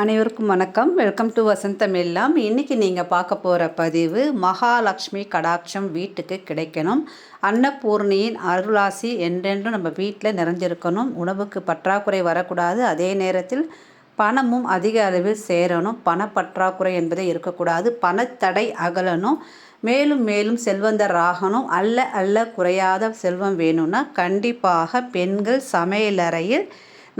அனைவருக்கும் வணக்கம். Welcome to வசந்தம் எல்லாம் இன்றைக்கி நீங்கள் பார்க்க போகிற பதிவு மகாலட்சுமி கடாட்சம் வீட்டுக்கு கிடைக்கணும். அன்னபூர்ணியின் அருளாசி என்றென்றும் நம்ம வீட்டில் நிறைஞ்சிருக்கணும். உணவுக்கு பற்றாக்குறை வரக்கூடாது. அதே நேரத்தில் பணமும் அதிக அளவில் சேரணும். பணப்பற்றாக்குறை என்பதே இருக்கக்கூடாது. பணத்தடை அகலணும். மேலும் மேலும் செல்வந்தர் ஆகணும் அல்ல அல்ல குறையாத செல்வம் வேணும்னா கண்டிப்பாக பெண்கள் சமையலறையில்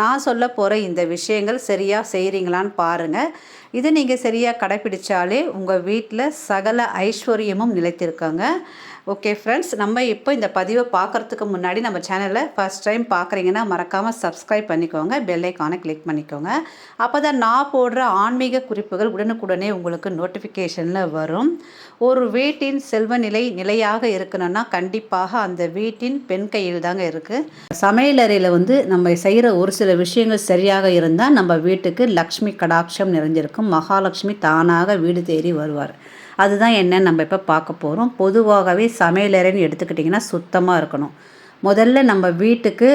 நான் சொல்ல போகிற இந்த விஷயங்கள் சரியாக செய்கிறீங்களான்னு பாருங்கள் இதை நீங்கள் சரியாக கடைப்பிடிச்சாலே உங்கள் வீட்டில் சகல ஐஸ்வர்யமும் நிலைத்திருக்காங்க. ஓகே ஃப்ரெண்ட்ஸ் நம்ம இப்போ இந்த பதிவை பார்க்குறதுக்கு முன்னாடி நம்ம சேனலில் ஃபஸ்ட் டைம் பார்க்குறீங்கன்னா மறக்காமல் சப்ஸ்கிரைப் பண்ணிக்கோங்க பெல்லைக்கானை கிளிக் பண்ணிக்கோங்க. அப்போ தான் நான் போடுற ஆன்மீக குறிப்புகள் உடனுக்குடனே உங்களுக்கு நோட்டிஃபிகேஷனில் வரும். ஒரு வீட்டின் செல்வநிலை நிலையாக இருக்கணும்னா கண்டிப்பாக அந்த வீட்டின் பெண் கையில் தாங்க இருக்குது சமையலறையில் வந்து நம்ம செய்கிற ஒரு சில விஷயங்கள் சரியாக இருந்தால் நம்ம வீட்டுக்கு லக்ஷ்மி கடாட்சம் நிறைஞ்சிருக்கும். மகாலட்சுமி தானாக வீடு தேடி வருவார். அதுதான் என்னன்னு நம்ம இப்போ பார்க்க போகிறோம் பொதுவாகவே சமையலறைன்னு எடுத்துக்கிட்டிங்கன்னா சுத்தமாக இருக்கணும். முதல்ல நம்ம வீட்டுக்கு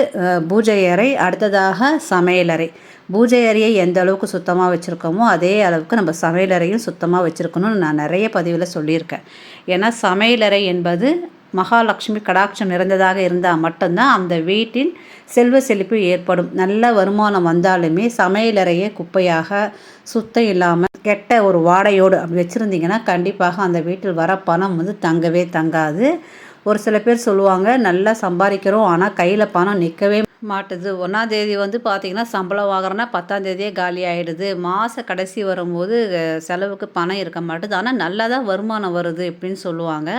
பூஜை அறை அடுத்ததாக சமையலறை பூஜை அறையை எந்த அளவுக்கு சுத்தமாக வச்சுருக்கோமோ அதே அளவுக்கு நம்ம சமையலறையும் சுத்தமாக வச்சுருக்கணும்னு நான் நிறைய பதிவில் சொல்லியிருக்கேன். ஏன்னா சமையலறை என்பது மகாலட்சுமி கடாட்சம் நிறைந்ததாக இருந்தால் மட்டும்தான் அந்த வீட்டின் செல்வ செழிப்பு ஏற்படும். நல்ல வருமானம் வந்தாலுமே சமையலறையே குப்பையாக சுத்தம் இல்லாமல் கெட்ட ஒரு வாடையோடு அப்படி வச்சுருந்தீங்கன்னா கண்டிப்பாக அந்த வீட்டில் வர பணம் வந்து தங்கவே தங்காது. ஒரு சில பேர் சொல்லுவாங்க நல்லா சம்பாதிக்கிறோம் ஆனால் கையில் பணம் நிற்கவே மாட்டுது. ஒன்றாந்தேதி வந்து பார்த்திங்கன்னா சம்பளம் வாங்குறோன்னா பத்தாந்தேதியே காலி ஆகிடுது மாத கடைசி வரும்போது செலவுக்கு பணம் இருக்க மாட்டுது. ஆனால் நல்லா தான் வருமானம் வருது அப்படின்னு சொல்லுவாங்க.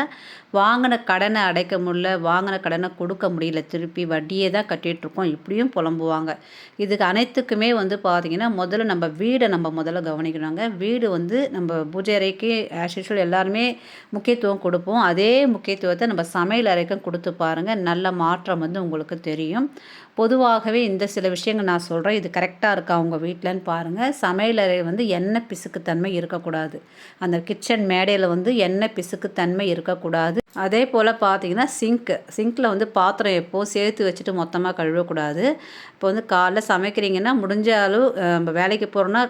வாங்கின கடனை அடைக்க முடியல வாங்கின கடனை கொடுக்க முடியல. திருப்பி வட்டியே தான் கட்டிகிட்ருக்கோம் இப்படியும் புலம்புவாங்க. இதுக்கு அனைத்துக்குமே வந்து பார்த்திங்கன்னா முதல்ல நம்ம வீடை நம்ம முதல்ல கவனிக்கணுங்க. வீடு வந்து நம்ம பூஜை அறைக்கு ஆஸ் யூஷுவல் எல்லாருமே முக்கியத்துவம் கொடுப்போம். அதே முக்கியத்துவத்தை நம்ம சமையல் அறைக்கும் கொடுத்து பாருங்கள் நல்ல மாற்றம் வந்து உங்களுக்கு தெரியும். பொதுவாகவே இந்த சில விஷயங்கள் நான் சொல்கிறேன் இது கரெக்டாக இருக்கா அவங்க வீட்டிலன்னு பாருங்கள் சமையலறை வந்து எண்ணெய் பிசுக்குத்தன்மை இருக்கக்கூடாது. அந்த கிச்சன் மேடையில் வந்து எண்ணெய் பிசுக்குத்தன்மை இருக்கக்கூடாது. அதே போல் பார்த்தீங்கன்னா சிங்க்கு சிங்க்கில் வந்து பாத்திரம் எப்போது சேர்த்து வச்சுட்டு மொத்தமாக கழுவக்கூடாது. இப்போ வந்து காலைல சமைக்கிறீங்கன்னா முடிஞ்ச அளவு நம்ம வேலைக்கு போகிறோன்னா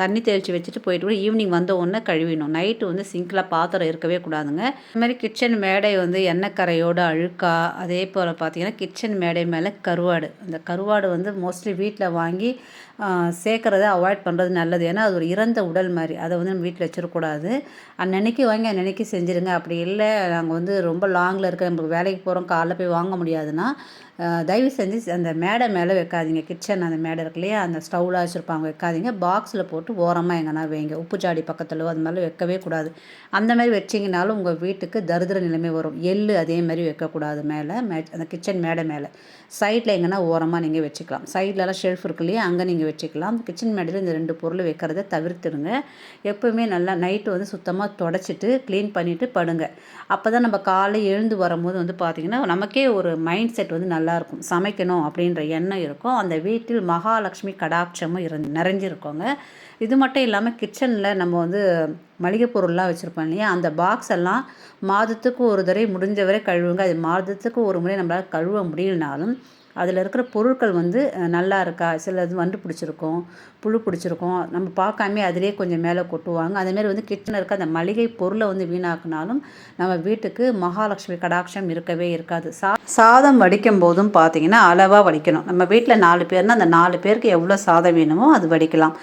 தண்ணி தெளித்து வச்சுட்டு போயிட்டு கூட ஈவினிங் வந்த உடனே கழுவிடணும். நைட்டு வந்து சிங்கில் பாத்திரம் இருக்கவே கூடாதுங்க. இது மாதிரி கிச்சன் மேடை வந்து எண்ணெய் கரையோடு அழுக்கா அதே போல் பார்த்தீங்கன்னா கிச்சன் மேடை மேலே கருவாடு. அந்த கருவாடு வந்து மோஸ்ட்லி வீட்டில் வாங்கி சேர்க்குறத அவாய்ட் பண்ணுறது நல்லது. ஏன்னா அது ஒரு இறந்த உடல் மாதிரி. அதை வந்து நம்ம வீட்டில் வச்சிடக்கூடாது அன்னன்னைக்கு வாங்கி அன்னன்னைக்கு செஞ்சுருங்க. அப்படி இல்லை நாங்கள் வந்து ரொம்ப லாங்கில் இருக்க நம்மளுக்கு வேலைக்கு போகிறோம் காலைல போய் வாங்க முடியாதுன்னா தயவு செஞ்சு அந்த மேடை மேலே வைக்காதீங்க. கிச்சன் அந்த மேடை இருக்கு இல்லையா அந்த ஸ்டவ்வில் வச்சுருப்பாங்க வைக்காதீங்க. பாக்ஸில் போட்டு ஓரமாக எங்கன்னா வைங்க. உப்பு ஜாடி பக்கத்தில் அது மாதிரி வைக்கவே கூடாது. அந்த மாதிரி வச்சிங்கனாலும் உங்கள் வீட்டுக்கு தரித்திர நிலைமை வரும். எள் அதே மாதிரி வைக்கக்கூடாது மேலே மே அந்த கிச்சன் மேடை மேலே. சைடில் எங்கன்னா ஓரமாக நீங்கள் வச்சுக்கலாம். சைட்லலாம் ஷெல்ஃப் இருக்கு இல்லையா அங்கே நீங்கள் வச்சுக்கலாம். கிச்சன் மேடையில் இந்த ரெண்டு பொருள் வைக்கிறத தவிர்த்துடுங்க. எப்போவுமே நல்லா நைட்டு வந்து சுத்தமாக தொடச்சிட்டு க்ளீன் பண்ணிவிட்டு படுங்க. அப்போ தான் நம்ம காலை எழுந்து வரும்போது வந்து பார்த்திங்கன்னா நமக்கே ஒரு மைண்ட் செட் வந்து நல்லாயிருக்கும். சமைக்கணும் அப்படின்ற எண்ணம் இருக்கும். அந்த வீட்டில் மகாலட்சுமி கடாட்சமும் இரு நிறைஞ்சிருக்கோங்க. இது மட்டும் இல்லாமல் கிச்சனில் நம்ம வந்து மளிகை பொருள்லாம் வச்சுருப்போம் இல்லையா? அந்த பாக்ஸ் எல்லாம் மாதத்துக்கு ஒரு தடவை முடிஞ்சவரை கழுவுங்க. அது மாதத்துக்கு ஒரு முறை நம்மளால் கழுவ முடியலனாலும் அதில் இருக்கிற பொருட்கள் வந்து நல்லா இருக்கா? சில இது வண்டு பிடிச்சிருக்கும் புழு பிடிச்சிருக்கும். நம்ம பார்க்காமே அதிலே கொஞ்சம் மேலே கொட்டுவாங்க. அதேமாரி வந்து கிச்சனில் இருக்க அந்த மளிகை பொருளை வந்து வீணாக்குனாலும் நம்ம வீட்டுக்கு மகாலட்சுமி கடாட்சம் இருக்கவே இருக்காது. சா சாதம் வடிக்கும் போதும் பார்த்தீங்கன்னா அளவாக வடிக்கணும். நம்ம வீட்டில் நாலு பேர்னால் அந்த நாலு பேருக்கு எவ்வளோ சாதம் வேணுமோ அது வடிக்கலாம்.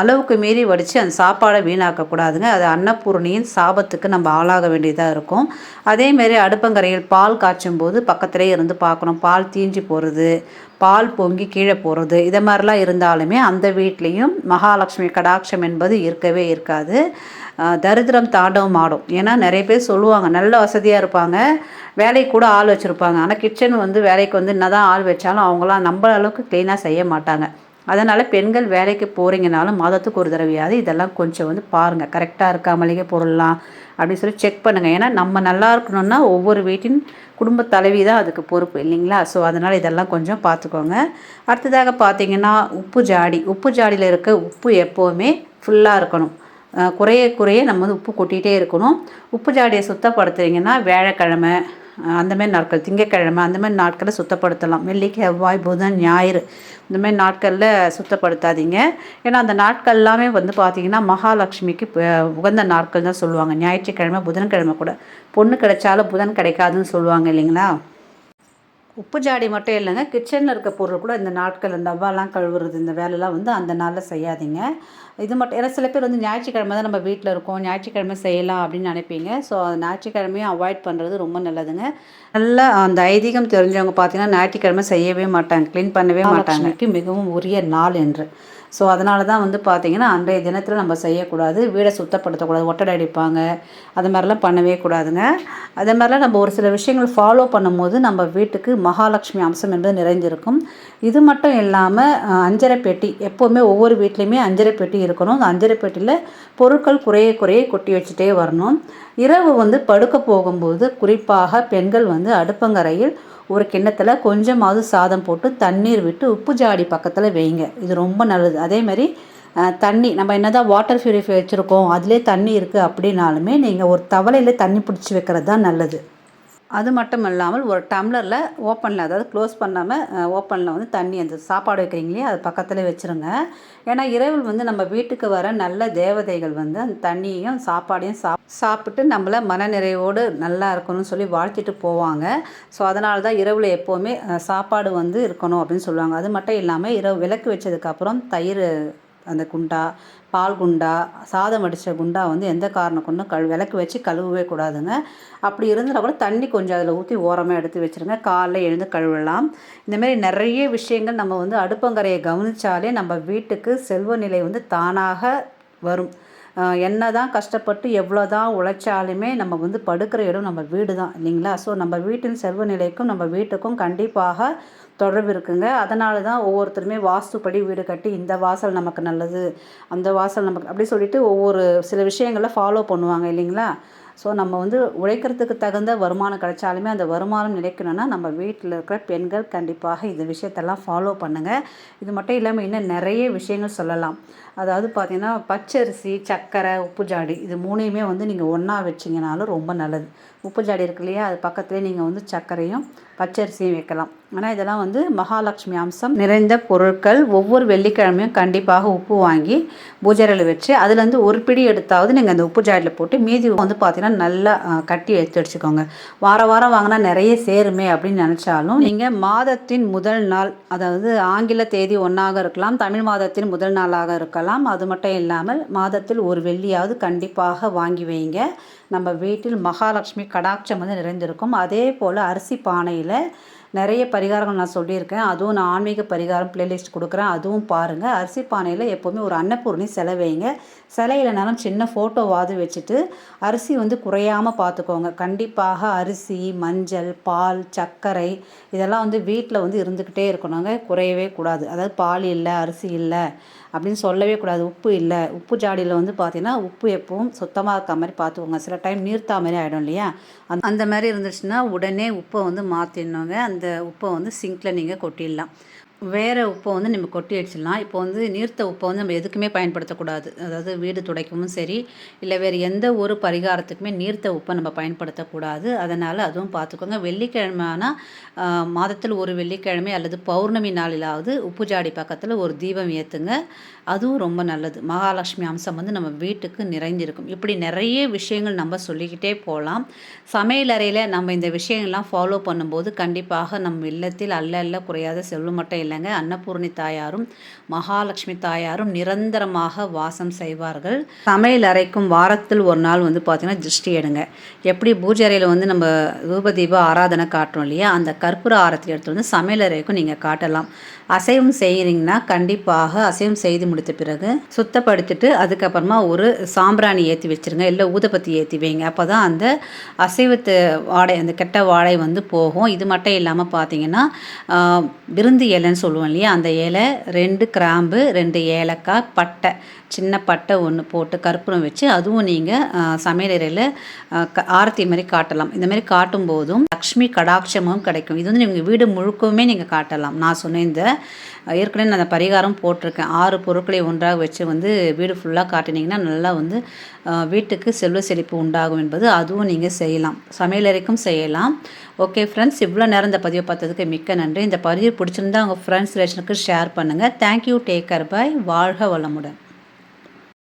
அளவுக்கு மீறி வடித்து அந்த சாப்பாடை வீணாக்கக்கூடாதுங்க அது அன்னபூர்ணியின் சாபத்துக்கு நம்ம ஆளாக வேண்டியதாக இருக்கும். அதேமாரி அடுப்பங்கரையில் பால் காய்ச்சும் போது பக்கத்திலே இருந்து பார்க்கணும். பால் தீஞ்சு போகிறது பால் பொங்கி கீழே போகிறது இதை மாதிரிலாம் இருந்தாலுமே அந்த வீட்லேயும் மகாலட்சுமி கடாட்சம் என்பது இருக்கவே இருக்காது. தரித்திரம் தாண்டவம் ஆடும். ஏன்னா நிறைய பேர் சொல்லுவாங்க நல்ல வசதியாக இருப்பாங்க வேலைக்கு கூட ஆள் வச்சுருப்பாங்க. ஆனால் கிச்சன் வந்து வேலைக்கு வந்து என்ன தான் ஆள் வச்சாலும் அவங்களாம் நம்ம அளவுக்கு க்ளீனாக செய்ய மாட்டாங்க. அதனால் பெண்கள் வேலைக்கு போகிறீங்கனாலும் மாதத்துக்கு ஒரு தடவையாவது இதெல்லாம் கொஞ்சம் வந்து பாருங்கள் கரெக்டாக இருக்கா மளிகை பொருள்லாம் அப்படின்னு சொல்லி செக் பண்ணுங்கள் ஏன்னா நம்ம நல்லா இருக்கணும்னா ஒவ்வொரு வீட்டின் குடும்ப தலைவி தான் அதுக்கு பொறுப்பு இல்லைங்களா? ஸோ அதனால் இதெல்லாம் கொஞ்சம் பார்த்துக்கோங்க அடுத்ததாக பார்த்தீங்கன்னா உப்பு ஜாடி. உப்பு ஜாடியில் இருக்க உப்பு எப்போவுமே ஃபுல்லாக இருக்கணும். குறைய குறைய நம்ம வந்து உப்பு கொட்டிகிட்டே இருக்கணும். உப்பு ஜாடியை சுத்தப்படுத்துறீங்கன்னா வியாழக்கிழமை அந்தமாரி அந்த நாட்கள் திங்கட்கிழமை அந்தமாதிரி நாட்களை சுத்தப்படுத்தலாம். வெள்ளி செவ்வாய் புதன் ஞாயிறு இந்தமாரி நாட்களில் சுத்தப்படுத்தாதீங்க. ஏன்னா அந்த நாட்கள் எல்லாமே வந்து பார்த்திங்கன்னா மகாலட்சுமிக்கு உகந்த நாட்கள் தான் சொல்லுவாங்க. ஞாயிற்றுக்கிழமை புதன்கிழமை கூட. பொண்ணு கிடைச்சாலும் புதன் கிடைக்காதுன்னு சொல்லுவாங்க இல்லைங்களா? உப்பு ஜாடி மட்டும் இல்லைங்க. கிச்சனில் இருக்க பொருள் கூட இந்த நாட்கள் இந்த டப்பாலாம் கழுவுறது இந்த வேலைலாம் வந்து அந்த நாளில் செய்யாதீங்க. இது மட்டும் ஏன்னா சில பேர் வந்து ஞாயிற்றுக்கிழமை தான் நம்ம வீட்டில் இருக்கோம். ஞாயிற்றுக்கிழமை செய்யலாம் அப்படின்னு நினைப்பீங்க. ஸோ ஞாயிற்றுக்கிழமையும் அவாய்ட் பண்ணுறது ரொம்ப நல்லதுங்க. நல்லா அந்த ஐதீகம் தெரிஞ்சவங்க பார்த்தீங்கன்னா ஞாயிற்றுக்கிழமை செய்யவே மாட்டாங்க. க்ளீன் பண்ணவே மாட்டாங்க. மிகவும் உரிய நாள் என்று. ஸோ அதனால தான் வந்து பார்த்திங்கன்னா அன்றைய தினத்தில் நம்ம செய்யக்கூடாது வீடை சுத்தப்படுத்தக்கூடாது ஒட்டடை அடிப்பாங்க. அது மாதிரிலாம் பண்ணவே கூடாதுங்க. அதே மாதிரிலாம் நம்ம ஒரு சில விஷயங்கள் ஃபாலோ பண்ணும்போது நம்ம வீட்டுக்கு மகாலட்சுமி அம்சம் என்பது நிறைஞ்சிருக்கும் இது மட்டும் இல்லாமல் அஞ்சரை பெட்டி எப்போவுமே ஒவ்வொரு வீட்லேயுமே அஞ்சரை பெட்டி இருக்கணும். அந்த அஞ்சரை பெட்டியில் பொருட்கள் குறைய குறைய கொட்டி வச்சுட்டே வரணும். இரவு வந்து படுக்க போகும்போது குறிப்பாக பெண்கள் வந்து அடுப்பங்கரையில் ஒரு கிண்ணத்தில் கொஞ்சமாவது சாதம் போட்டு தண்ணீர் விட்டு உப்பு ஜாடி பக்கத்தில் வைங்க. இது ரொம்ப நல்லது. அதே மாதிரி தண்ணி நம்ம என்ன தான் வாட்டர் பியூரிஃபை வச்சுருக்கோம் அதிலே தண்ணி இருக்குது அப்படின்னாலுமே நீங்கள் ஒரு தவளையில் தண்ணி பிடிச்சி வைக்கிறது தான் நல்லது. அது மட்டும் இல்லாமல் ஒரு டம்ளரில் ஓப்பனில் அதாவது க்ளோஸ் பண்ணாமல் ஓப்பனில் வந்து தண்ணி அந்த சாப்பாடு வைக்கிறீங்களே அது பக்கத்தில் வச்சுருங்க. ஏன்னா இரவில் வந்து நம்ம வீட்டுக்கு வர நல்ல தேவதைகள் வந்து அந்த தண்ணியையும் சாப்பாடையும் சாப் சாப்பிட்டு நம்மளை மனநிறைவோடு நல்லா இருக்கணும்னு சொல்லி வாழ்த்திட்டு போவாங்க. ஸோ அதனால தான் இரவில் எப்போவுமே சாப்பாடு வந்து இருக்கணும் அப்படின்னு சொல்லுவாங்க. அது மட்டும் இல்லாமல் இரவு விளக்கு வச்சதுக்கப்புறம் தயிர் அந்த குண்டா பால் குண்டா சாதம் வடித்த குண்டா வந்து எந்த காரணம் கொண்டும் கழு விளக்கு வச்சு கழுவவே கூடாதுங்க. அப்படி இருந்தால் கூட தண்ணி கொஞ்சம் அதில் ஊற்றி ஓரமாக எடுத்து வச்சுருங்க. காலைல எழுந்து கழுவலாம். இந்தமாரி நிறைய விஷயங்கள் நம்ம வந்து அடுப்பங்கரையை கவனித்தாலே நம்ம வீட்டுக்கு செல்வ நிலை வந்து தானாக வரும். என்ன தான் கஷ்டப்பட்டு எவ்வளோ தான் உழைச்சாலுமே நம்ம வந்து படுக்கிற இடம் நம்ம வீடு தான் இல்லைங்களா? ஸோ நம்ம வீட்டின் செல்வ நிலைக்கும் நம்ம வீட்டுக்கும் கண்டிப்பாக தொடர்பு இருக்குங்க. அதனால தான் ஒவ்வொருத்தருமே வாஸ்துப்படி வீடு கட்டி இந்த வாசல் நமக்கு நல்லது அந்த வாசல் நமக்கு அப்படி சொல்லிட்டு ஒவ்வொரு சில விஷயங்களை ஃபாலோ பண்ணுவாங்க இல்லைங்களா? ஸோ நம்ம வந்து உழைக்கிறதுக்கு தகுந்த வருமானம் கிடைச்சாலுமே அந்த வருமானம் நிலைக்கணும்னா நம்ம வீட்டில் இருக்கிற பெண்கள் கண்டிப்பாக இந்த விஷயத்தெல்லாம் ஃபாலோ பண்ணுங்கள் இது மட்டும் இல்லாமல் இன்னும் நிறைய விஷயங்கள் சொல்லலாம். அதாவது பார்த்தீங்கன்னா பச்சரிசி சர்க்கரை உப்பு ஜாடி இது மூணையுமே வந்து நீங்கள் ஒன்றா வச்சிங்கனாலும் ரொம்ப நல்லது. உப்பு ஜாடி இருக்கு இல்லையா? அது பக்கத்துலேயே நீங்கள் வந்து சர்க்கரையும் பச்சரிசியும் வைக்கலாம். ஆனால் இதெல்லாம் வந்து மகாலட்சுமி அம்சம் நிறைந்த பொருட்கள். ஒவ்வொரு வெள்ளிக்கிழமையும் கண்டிப்பாக உப்பு வாங்கி பூஜையில் வச்சு அதுலேருந்து ஒரு பிடி எடுத்தாவது நீங்கள் அந்த உப்பு ஜாடியில் போட்டு மீதி வந்து பார்த்தீங்கன்னா நல்லா கட்டி எடுத்து வச்சுக்கோங்க. வார வாரம் வாங்கினா நிறைய சேருமே அப்படின்னு நினச்சாலும் நீங்கள் மாதத்தின் முதல் நாள் அதாவது ஆங்கில தேதி ஒன்றாக இருக்கலாம் தமிழ் மாதத்தின் முதல் நாளாக இருக்கலாம். அது மட்டும் இல்லாமல் மாதத்தில் ஒரு வெள்ளியாவது கண்டிப்பாக வாங்கி வைங்க. நம்ம வீட்டில் மகாலட்சுமி கடாட்சம் வந்து நிறைந்திருக்கும். அதே போல் அரிசி பானையில் நிறைய பரிகாரங்கள் நான் சொல்லியிருக்கேன். அதுவும் நான் ஆன்மீக பரிகாரம் பிளேலிஸ்ட் கொடுக்குறேன். அதுவும் பாருங்கள் அரிசி பானையில் எப்போவுமே ஒரு அன்னபூர்ணி செலவைங்க. சிலையிலனாலும் சின்ன ஃபோட்டோவாது வச்சுட்டு அரிசி வந்து குறையாமல் பார்த்துக்கோங்க கண்டிப்பாக அரிசி மஞ்சள் பால் சர்க்கரை இதெல்லாம் வந்து வீட்டில் வந்து இருந்துக்கிட்டே இருக்கணுங்க. குறையவே கூடாது. அதாவது பால் இல்லை அரிசி இல்லை அப்படின்னு சொல்லவே கூடாது. உப்பு இல்லை. உப்பு ஜாடியில் வந்து பார்த்தீங்கன்னா உப்பு எப்பவும் சுத்தமாக இருக்க மாதிரி பார்த்துக்கோங்க சில டைம் நீர்த்தா மாதிரி ஆகிடும் இல்லையா? அந்த அந்த மாதிரி இருந்துச்சுன்னா உடனே உப்பை வந்து மாற்றிடணுங்க அந்த உப்பை வந்து சிங்கில் நீங்கள் கொட்டிடலாம். வேறு உப்பை வந்து நம்ம கொட்டி அடிச்சிடலாம். இப்போ வந்து நீர்த்த உப்பை வந்து நம்ம எதுக்குமே பயன்படுத்தக்கூடாது. அதாவது வீடு துடைக்கவும் சரி இல்லை வேறு எந்த ஒரு பரிகாரத்துக்குமே நீர்த்த உப்பை நம்ம பயன்படுத்தக்கூடாது. அதனால் அதுவும் பார்த்துக்கோங்க. வெள்ளிக்கிழமை ஆனால் மாதத்தில் ஒரு வெள்ளிக்கிழமை அல்லது பௌர்ணமி நாளிலாவது உப்பு ஜாடி பக்கத்தில் ஒரு தீபம் ஏற்றுங்க அதுவும் ரொம்ப நல்லது. மகாலட்சுமி அம்சம் வந்து நம்ம வீட்டுக்கு நிறைந்திருக்கும். இப்படி நிறைய விஷயங்கள் நம்ம சொல்லிக்கிட்டே போகலாம். சமையலறையில் நம்ம இந்த விஷயங்கள்லாம் ஃபாலோ பண்ணும்போது கண்டிப்பாக நம் இல்லத்தில் அல்ல அல்ல குறையாத செல்வம் மட்டும் இல்லை இல்லைங்க. அன்னபூர்ணி தாயாரும் மகாலட்சுமி தாயாரும் நிரந்தரமாக வாசம் செய்வார்கள். சமையல் அறைக்கும் வாரத்தில் ஒரு நாள் வந்து பார்த்திங்கன்னா திருஷ்டி எடுங்க. எப்படி பூஜை அறையில் வந்து நம்ம ரூபதீப ஆராதனை காட்டுறோம் இல்லையா? அந்த கற்பூர ஆரத்தி எடுத்து வந்து சமையல் அறைக்கும் நீங்கள் காட்டலாம். அசைவம் செய்கிறீங்கன்னா கண்டிப்பாக அசைவம் செய்து முடித்த பிறகு சுத்தப்படுத்திட்டு அதுக்கப்புறமா ஒரு சாம்பிராணி ஏற்றி வச்சுருங்க. இல்லை ஊதுபத்தி ஏற்றி வைங்க. அப்போ தான் அந்த அசைவத்து வாடை அந்த கெட்ட வாடை வந்து போகும். இது மட்டும் இல்லாமல் பார்த்தீங்கன்னா விருந்து இலைன்னு சொல்லுவோம் இல்லையா? அந்த இலை ரெண்டு கிராம்பு ரெண்டு ஏலக்காய் பட்டை. சின்ன பட்டை ஒன்று போட்டு கற்பூரம் வச்சு அதுவும் நீங்கள் சமையலறையில் க ஆரத்தி மாதிரி காட்டலாம். இந்த மாதிரி காட்டும் போதும் லக்ஷ்மி கடாட்சமும் கிடைக்கும். இது வந்து நீங்கள் வீடு முழுக்கவுமே நீங்கள் காட்டலாம். நான் சொன்ன இந்த ஏற்கனவே நான் அந்த பரிகாரம் போட்டிருக்கேன். ஆறு பொருட்களை ஒன்றாக வச்சு வந்து வீடு ஃபுல்லாக காட்டினீங்கன்னா நல்லா வந்து வீட்டுக்கு செல்வ செழிப்பு உண்டாகும் என்பது அதுவும் நீங்கள் செய்யலாம். சமையலறைக்கும் செய்யலாம். ஓகே ஃப்ரெண்ட்ஸ் இவ்வளோ நேரம் இந்த பதிவை பார்த்ததுக்கு மிக்க நன்றி. இந்த பதிவு பிடிச்சிருந்தா உங்கள் ஃப்ரெண்ட்ஸ் ரிலேஷனுக்கு ஷேர் பண்ணுங்கள் thank you take care bye வாழ்க வளமுடன்.